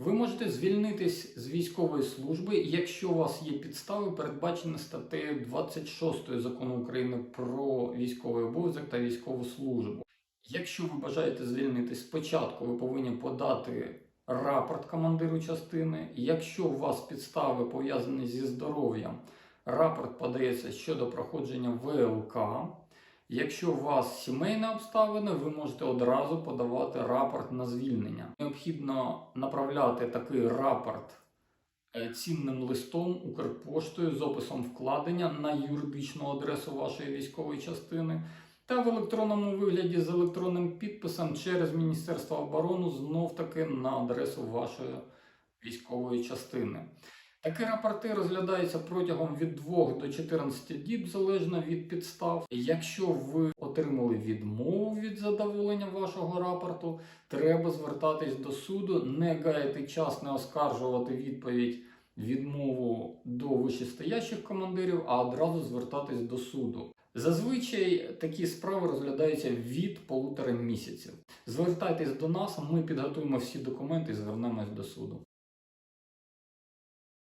Ви можете звільнитись з військової служби, якщо у вас є підстави, передбачені статтею 26 закону України про військовий обов'язок та військову службу. Якщо ви бажаєте звільнитись спочатку, ви повинні подати рапорт командиру частини. Якщо у вас підстави пов'язані зі здоров'ям, рапорт подається щодо проходження ВЛК. Якщо у вас сімейні обставини, ви можете одразу подавати рапорт на звільнення. Необхідно направляти такий рапорт е, цінним листом Укрпоштою з описом вкладення на юридичну адресу вашої військової частини та в електронному вигляді з електронним підписом через Міністерство оборони знов таки на адресу вашої військової частини. Такі рапорти розглядаються протягом від 2 до 14 діб, залежно від підстав. Якщо ви отримали відмову від задоволення вашого рапорту, треба звертатись до суду, не гаяти час, не оскаржувати відповідь відмову до вищестоящих командирів, а одразу звертатись до суду. Зазвичай такі справи розглядаються від полутора місяців. Звертайтесь до нас, ми підготуємо всі документи і звернемось до суду.